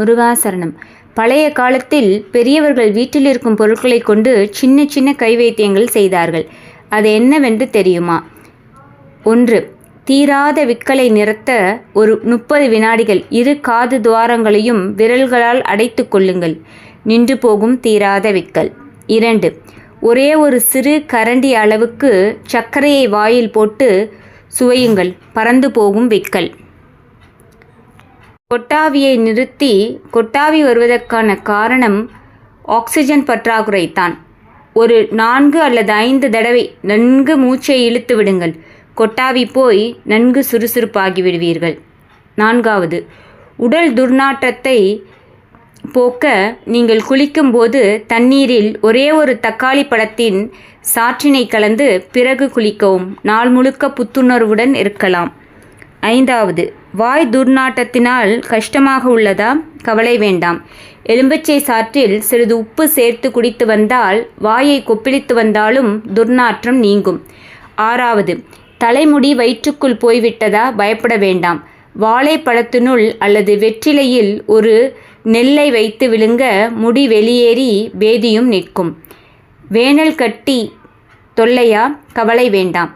முருகாசரணம். பழைய காலத்தில் பெரியவர்கள் வீட்டில் இருக்கும் பொருட்களை கொண்டு சின்ன சின்ன கைவைத்தியங்கள் செய்தார்கள். அது என்னவென்று தெரியுமா? ஒன்று தீராத விக்கலை நிறுத்த ஒரு முப்பது வினாடிகள் இரு காது துவாரங்களையும் விரல்களால் அடைத்து கொள்ளுங்கள். நின்று போகும் தீராத விக்கல். இரண்டு ஒரே ஒரு சிறு கரண்டி அளவுக்கு சர்க்கரையை வாயில் போட்டு சுவையுங்கள். பறந்து போகும் விக்கல். கொட்டாவியை நிறுத்தி கொட்டாவி வருவதற்கான காரணம் ஆக்சிஜன் பற்றாக்குறை தான் ஒரு நான்கு அல்லது ஐந்து தடவை நன்கு மூச்சை இழுத்து விடுங்கள். கொட்டாவி போய் நன்கு சுறுசுறுப்பாகி விடுவீர்கள். நான்காவது உடல் துர்நாற்றத்தை போக்க நீங்கள் குளிக்கும்போது தண்ணீரில் ஒரே ஒரு தக்காளி பழத்தின் சாற்றினை கலந்து பிறகு குளிக்கவும். நாள் முழுக்க புத்துணர்வுடன் இருக்கலாம். ஐந்தாவது வாய் துர்நாற்றத்தினால் கஷ்டமாக உள்ளதா? கவலை வேண்டாம். எலும்பச்சை சாற்றில் சிறிது உப்பு சேர்த்து குடித்து வந்தால் வாயை கொப்பிளித்து வந்தாலும் துர்நாற்றம் நீங்கும். ஆறாவது தலைமுடி வயிற்றுக்குள் போய்விட்டதா? பயப்பட வேண்டாம். வாழைப்பழத்தினுள் அல்லது வெற்றிலையில் ஒரு நெல்லை வைத்து விழுங்க முடி வெளியேறி வேதியும் நிற்கும். வேனல் கட்டி தொல்லையா? கவலை வேண்டாம்.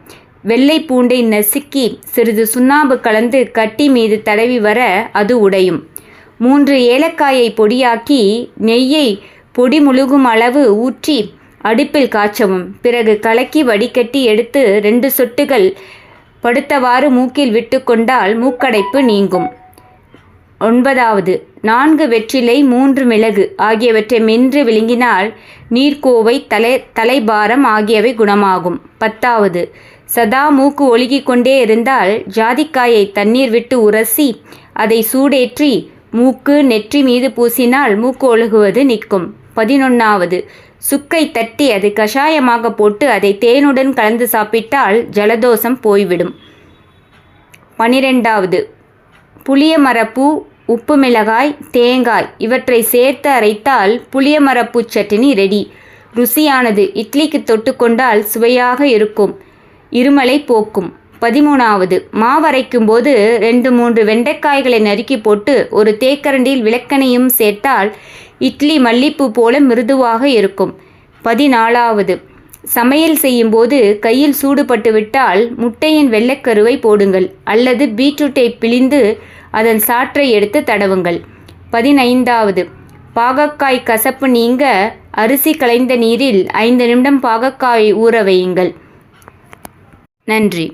வெள்ளை பூண்டை நசுக்கி சிறிது சுண்ணாம்பு கலந்து கட்டி மீது தடவி வர அது உடையும். மூன்று ஏலக்காயை பொடியாக்கி நெய்யை பொடி முழுகும் அளவு ஊற்றி அடுப்பில் காய்ச்சவும். பிறகு கலக்கி வடிகட்டி எடுத்து ரெண்டு சொட்டுகள் படுத்தவாறு மூக்கில் விட்டுக்கொண்டால் மூக்கடைப்பு நீங்கும். ஒன்பதாவது நான்கு வெற்றிலை மூன்று மிளகு ஆகியவற்றை மென்று விழுங்கினால் நீர்க்கோவை தலை தலைபாரம் ஆகியவை குணமாகும். பத்தாவது சதா மூக்கு ஒழுகிக் கொண்டே இருந்தால் ஜாதிக்காயை தண்ணீர் விட்டு உரசி அதை சூடேற்றி மூக்கு நெற்றி மீது பூசினால் மூக்கு ஒழுகுவது நிற்கும். பதினொன்னாவது. சுக்கை தட்டி அது கஷாயமாக போட்டு அதை தேனுடன் கலந்து சாப்பிட்டால் ஜலதோஷம் போய்விடும். பனிரெண்டாவது. புளியமரப்பூ உப்பு மிளகாய் தேங்காய் இவற்றை சேர்த்து அரைத்தால் புளியமரப்பூ சட்டினி ரெடி. ருசியானது. இட்லிக்கு தொட்டுக்கொண்டால் சுவையாக இருக்கும். இருமலை போக்கும். பதிமூணாவது மாவரைக்கும் போது ரெண்டு மூன்று வெண்டைக்காய்களை நறுக்கி போட்டு ஒரு தேக்கரண்டியில் விளக்கணையும் சேர்த்தால் இட்லி மல்லிப்பூ போல மிருதுவாக இருக்கும். பதினாலாவது சமையல் செய்யும்போது கையில் சூடுபட்டு விட்டால் முட்டையின் வெள்ளைக்கருவை போடுங்கள் அல்லது பீட்ரூட்டை பிழிந்து அதன் சாற்றை எடுத்து தடவுங்கள். பதினைந்தாவது பாகக்காய் கசப்பு நீங்க அரிசி களைந்த நீரில் ஐந்து நிமிடம் பாகக்காயை ஊற வையுங்கள். நன்றி.